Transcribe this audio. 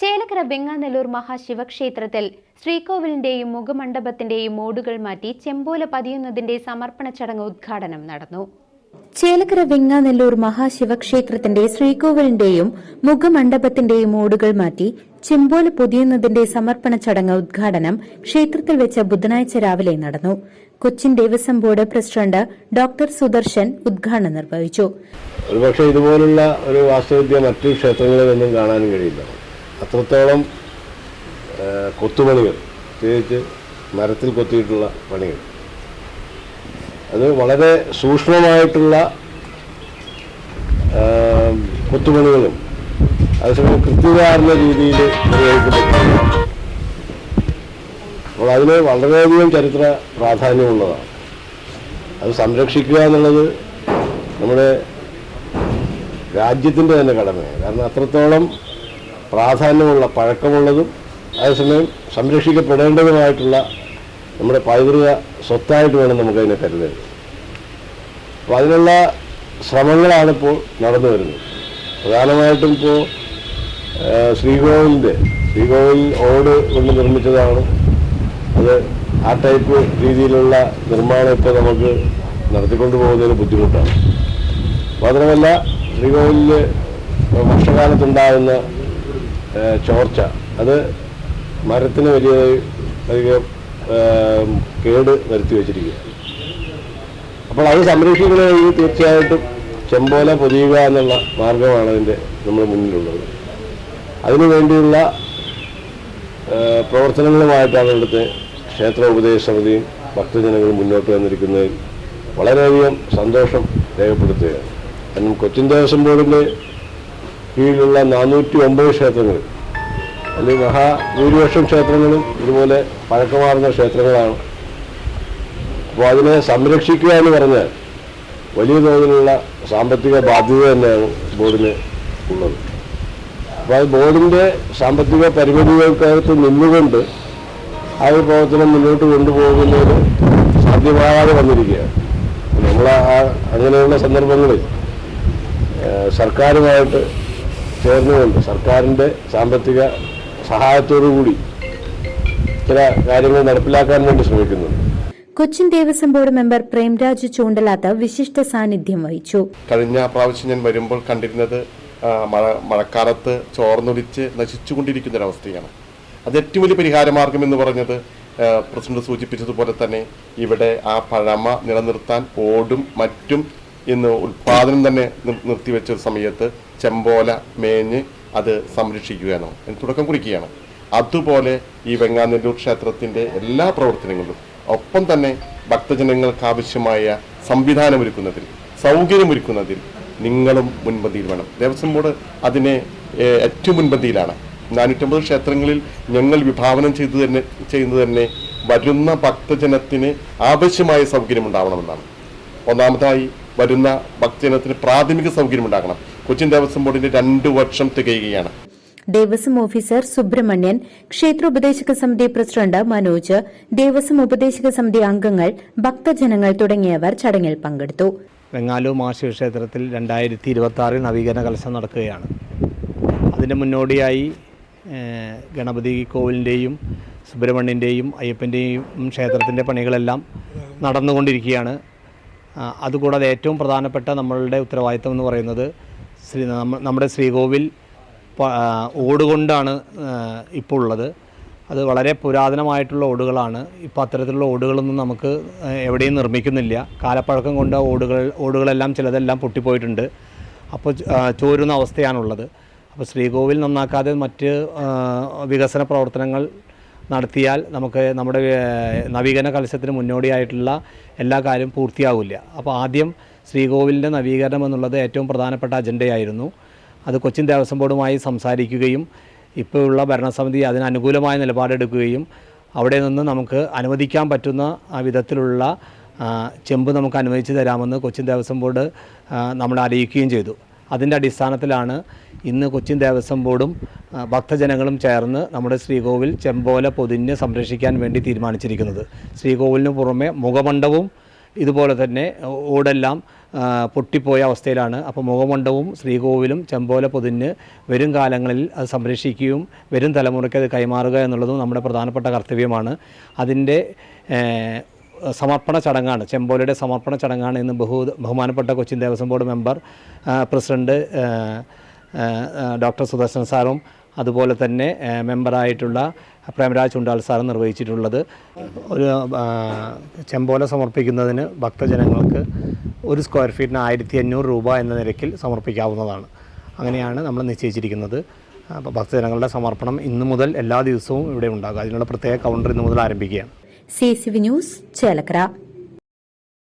ചേലക്കര ബെങ്ങാനല്ലൂർ മഹാശിവക്ഷേത്രത്തിൽ ശ്രീകോവിലിന്റെയും മുഖമണ്ഡപത്തിന്റെയും മോടുകൾ മാറ്റി ചെമ്പോല പതിയുന്നതിന്റെ സമർപ്പണ ചടങ്ങ് ഉദ്ഘാടനം നടന്നു. ചേലക്കര വെങ്ങാനെല്ലൂർ മഹാശിവക്ഷേത്രത്തിന്റെ ശ്രീകോവിലിന്റെയും മുഖമണ്ഡപത്തിന്റെയും ഓടുകൾ മാറ്റി ചെമ്പോല പൊതിയുന്നതിന്റെ സമർപ്പണ ചടങ്ങ് ഉദ്ഘാടനം ക്ഷേത്രത്തിൽ വെച്ച് ബുധനാഴ്ച രാവിലെ നടന്നു. Cochin Devaswom board president doctor Sudarshan ഉദ്ഘാടനം നിർവഹിച്ചു. ഒരുപക്ഷെ ഇതുപോലുള്ള ഒരു വാസ്തുവിദ്യ മറ്റു ക്ഷേത്രങ്ങളിൽ ഒന്നും കാണാനും കഴിയില്ല. അത്രത്തോളം കൊത്തുപണികൾ പ്രത്യേകിച്ച് മരത്തിൽ കൊത്തിയിട്ടുള്ള പണികൾ. അത് വളരെ സൂക്ഷ്മമായിട്ടുള്ള കൊത്തുപണികളും അതേസമയം കൃത്യമാർന്ന രീതിയിൽ അപ്പോൾ അതിന് വളരെയധികം ചരിത്ര പ്രാധാന്യമുള്ളതാണ്. അത് സംരക്ഷിക്കുക എന്നുള്ളത് നമ്മുടെ രാജ്യത്തിന്റെ തന്നെ കടമയാണ്. കാരണം അത്രത്തോളം പ്രാധാന്യമുള്ള പഴക്കമുള്ളതും അതേസമയം സംരക്ഷിക്കപ്പെടേണ്ടതുമായിട്ടുള്ള നമ്മുടെ പൈതൃക സ്വത്തായിട്ട് വേണം നമുക്കതിനെ കരുതരുത്. അപ്പോൾ അതിനുള്ള ശ്രമങ്ങളാണ് ഇപ്പോൾ നടന്നു വരുന്നത്. പ്രധാനമായിട്ടും ഇപ്പോൾ ശ്രീകോവിലിന്റെ ശ്രീകോവിൽ ഓട് കൊണ്ട് നിർമ്മിച്ചതാണ്. അത് ആ ടൈപ്പ് രീതിയിലുള്ള നിർമ്മാണം ഇപ്പോൾ നമുക്ക് നടത്തിക്കൊണ്ടു പോകുന്നതിന് ബുദ്ധിമുട്ടാണ്. മാത്രമല്ല ശ്രീകോവിലിൽ വർഷകാലത്തുണ്ടാകുന്ന ചോർച്ച. അത് മരത്തിന് വലിയ അധികം കേട് വരുത്തി വെച്ചിരിക്കുക അപ്പോൾ അത് സംരക്ഷിക്കണമെങ്കിൽ തീർച്ചയായിട്ടും ചെമ്പോല പൊതിയുക എന്നുള്ള മാർഗമാണ് അതിന്റെ നമ്മുടെ മുന്നിലുള്ളത്. അതിനു വേണ്ടിയുള്ള പ്രവർത്തനങ്ങളുമായിട്ടാണ് ഇവിടുത്തെ ക്ഷേത്ര ഉപദേശ സമിതിയും ഭക്തജനങ്ങളും മുന്നോട്ട് വന്നിരിക്കുന്നതിൽ വളരെയധികം സന്തോഷം രേഖപ്പെടുത്തുകയാണ്. കാരണം കൊച്ചിൻ ദേവസ്വം ബോർഡിന്റെ കീഴിലുള്ള നാനൂറ്റി ഒമ്പത് ക്ഷേത്രങ്ങൾ അല്ലെങ്കിൽ മഹാഭൂരിപക്ഷം ക്ഷേത്രങ്ങളും ഇതുപോലെ പഴക്കമാർന്ന ക്ഷേത്രങ്ങളാണ്. അപ്പോൾ അതിനെ സംരക്ഷിക്കുക എന്ന് പറഞ്ഞാൽ വലിയ തോതിലുള്ള സാമ്പത്തിക ബാധ്യത തന്നെയാണ് ബോർഡിന് ഉള്ളത്. അപ്പോൾ അത് ബോർഡിന്റെ സാമ്പത്തിക പരിമിതികൾക്കകത്ത് നിന്നുകൊണ്ട് ആ ഒരു പ്രവർത്തനം മുന്നോട്ട് കൊണ്ടുപോകുന്നത് സാധ്യമാകാതെ വന്നിരിക്കുകയാണ്. നമ്മൾ ആ അങ്ങനെയുള്ള സന്ദർഭങ്ങളിൽ സർക്കാരുമായിട്ട് ചേർന്നുകൊണ്ട് സർക്കാരിന്റെ സാമ്പത്തിക സഹായത്തോടു കൂടി ചില കാര്യങ്ങൾ നടപ്പിലാക്കാൻ വേണ്ടി ശ്രമിക്കുന്നുണ്ട് കൊച്ചിൻ ദേവസ്വം ബോർഡ് മെമ്പർ പ്രേംരാജ് ചൂണ്ടലാത്ത വിശിഷ്ട സാന്നിധ്യം വഹിച്ചു. കഴിഞ്ഞ പ്രാവശ്യം ഞാൻ വരുമ്പോൾ കണ്ടിരുന്നത് മഴ മഴക്കാലത്ത് ചോർന്നൊലിച്ച് നശിച്ചുകൊണ്ടിരിക്കുന്ന ഒരവസ്ഥയാണ് അത് ഏറ്റവും വലിയ പരിഹാരമാർഗം എന്ന് പറഞ്ഞത് പ്രസിഡന്റ് സൂചിപ്പിച്ചതുപോലെ തന്നെ ഇവിടെ ആ പഴമ നിലനിർത്താൻ ഓടും മറ്റും ഇന്ന് ഉൽപാദനം തന്നെ നിർ- നിർത്തിവെച്ച ഒരു സമയത്ത് ചെമ്പോല മേഞ്ഞ് അത് സംരക്ഷിക്കുകയാണ്. തുടക്കം കുറിക്കുകയാണ്. അതുപോലെ ഈ വെങ്ങാനെല്ലൂർ ക്ഷേത്രത്തിന്റെ എല്ലാ പ്രവർത്തനങ്ങളും ഒപ്പം തന്നെ ഭക്തജനങ്ങൾക്ക് ആവശ്യമായ സംവിധാനമൊരുക്കുന്നതിൽ സൗകര്യമൊരുക്കുന്നതിൽ നിങ്ങളും മുൻപന്തിയിൽ വേണം. ദേവസ്വം ബോർഡ് അതിനെ ഏറ്റവും മുൻപന്തിയിലാണ്. നാനൂറ്റമ്പത് ക്ഷേത്രങ്ങളിൽ ഞങ്ങൾ വിഭാവനം ചെയ്തു തന്നെ ചെയ്യുന്നത് തന്നെ വരുന്ന ഭക്തജനത്തിന് ആവശ്യമായ സൗകര്യം ഉണ്ടാവണമെന്നാണ് ഒന്നാമതായി വരുന്ന ഭക്തജനത്തിന് പ്രാഥമിക സൗകര്യം ഉണ്ടാകണം കൊച്ചിൻ ദേവസ്വം ബോർഡിന്റെ രണ്ടു വർഷം തികയുകയാണ്. ദേവസ്വം ഓഫീസർ സുബ്രഹ്മണ്യൻ ക്ഷേത്രോപദേശക സമിതി പ്രസിഡന്റ് മനോജ് ദേവസ്വം ഉപദേശക സമിതി അംഗങ്ങൾ ഭക്തജനങ്ങൾ തുടങ്ങിയവർ ചടങ്ങിൽ പങ്കെടുത്തു. വെങ്ങാലൂർ മഹാശിവക്ഷേത്രത്തിൽ രണ്ടായിരത്തി ഇരുപത്തി ആറിൽ നവീകരണ കലശം നടക്കുകയാണ്. അതിന് മുന്നോടിയായി ഗണപതി കോവിലിന്റെയും സുബ്രഹ്മണ്യന്റെയും അയ്യപ്പന്റെയും ക്ഷേത്രത്തിന്റെ പണികളെല്ലാം നടന്നുകൊണ്ടിരിക്കുകയാണ്. അതുകൂടാതെ ഏറ്റവും പ്രധാനപ്പെട്ട നമ്മളുടെ ഉത്തരവാദിത്തം എന്ന് പറയുന്നത് ശ്രീ നമ്മ- നമ്മുടെ ശ്രീകോവിൽ ഓടുകൊണ്ടാണ് ഇപ്പോൾ ഉള്ളത്. അത് വളരെ പുരാതനമായിട്ടുള്ള ഓടുകളാണ്. ഇപ്പോൾ അത്തരത്തിലുള്ള ഓടുകളൊന്നും നമുക്ക് എവിടെയും നിർമ്മിക്കുന്നില്ല. കാലപ്പഴക്കം കൊണ്ട് ഓടുകൾ ഓടുകളെല്ലാം ചിലതെല്ലാം പൊട്ടിപ്പോയിട്ടുണ്ട്. അപ്പോൾ ചോരുന്ന അവസ്ഥയാണുള്ളത്. അപ്പോൾ ശ്രീകോവിൽ നന്നാക്കാതെ മറ്റ് വികസന പ്രവർത്തനങ്ങൾ നടത്തിയാൽ നമുക്ക് നമ്മുടെ നവീകരണ കലശത്തിന് മുന്നോടിയായിട്ടുള്ള എല്ലാ കാര്യവും പൂർത്തിയാവില്ല. അപ്പോൾ ആദ്യം ശ്രീകോവിലിന്റെ നവീകരണം എന്നുള്ളത് ഏറ്റവും പ്രധാനപ്പെട്ട അജണ്ടയായിരുന്നു. അത് കൊച്ചിൻ ദേവസ്വം ബോർഡുമായി സംസാരിക്കുകയും ഇപ്പോഴുള്ള ഭരണസമിതി അതിനനുകൂലമായ നിലപാടെടുക്കുകയും അവിടെ നിന്ന് നമുക്ക് അനുവദിക്കാൻ പറ്റുന്ന വിധത്തിലുള്ള ചെമ്പ് നമുക്ക് അനുവദിച്ച് തരാമെന്ന് കൊച്ചിൻ ദേവസ്വം ബോർഡ് നമ്മളെ അറിയിക്കുകയും ചെയ്തു. അതിന്റെ അടിസ്ഥാനത്തിലാണ് ഇന്ന് കൊച്ചിൻ ദേവസ്വം ബോർഡും ഭക്തജനങ്ങളും ചേർന്ന് നമ്മുടെ ശ്രീകോവിൽ ചെമ്പോല പൊതിഞ്ഞ് സംരക്ഷിക്കാൻ വേണ്ടി തീരുമാനിച്ചിരിക്കുന്നത്. ശ്രീകോവിലിന് പുറമെ മുഖമണ്ഡവും ഇതുപോലെ തന്നെ ഓടെല്ലാം പൊട്ടിപ്പോയ അവസ്ഥയിലാണ്. അപ്പോൾ മുഖമണ്ഡവും ശ്രീകോവിലും ചെമ്പോല പൊതിഞ്ഞ് വരും കാലങ്ങളിൽ അത് സംരക്ഷിക്കുകയും വരും തലമുറയ്ക്ക് അത് കൈമാറുക എന്നുള്ളതും നമ്മുടെ പ്രധാനപ്പെട്ട കർത്തവ്യമാണ്. അതിന്റെ സമർപ്പണ ചടങ്ങാണ് ചെമ്പോലയുടെ സമർപ്പണ ചടങ്ങാണ് ഇന്ന് ബഹു ബഹുമാനപ്പെട്ട കൊച്ചിൻ ദേവസ്വം ബോർഡ് മെമ്പർ ആ, ഡോക്ടർ സുദർശൻ സാറും അതുപോലെ തന്നെ മെമ്പറായിട്ടുള്ള പ്രേമരാജ് ചുണ്ടാൽ സാർ നിർവഹിച്ചിട്ടുള്ളത്. ഒരു ചെമ്പോല സമർപ്പിക്കുന്നതിന് ഭക്തജനങ്ങൾക്ക് ഒരു സ്ക്വയർ ഫീറ്റിന് ആയിരത്തി അഞ്ഞൂറ് രൂപ എന്ന നിരക്കിൽ സമർപ്പിക്കാവുന്നതാണ്. അങ്ങനെയാണ് നമ്മൾ നിശ്ചയിച്ചിരിക്കുന്നത്. അപ്പോൾ ഭക്തജനങ്ങളുടെ സമർപ്പണം ഇന്നു മുതൽ എല്ലാ ദിവസവും ഇവിടെ ഉണ്ടാകും. അതിനുള്ള പ്രത്യേക കൗണ്ടർ ഇന്നു മുതൽ ആരംഭിക്കുകയാണ്. C C V news Chelakkara.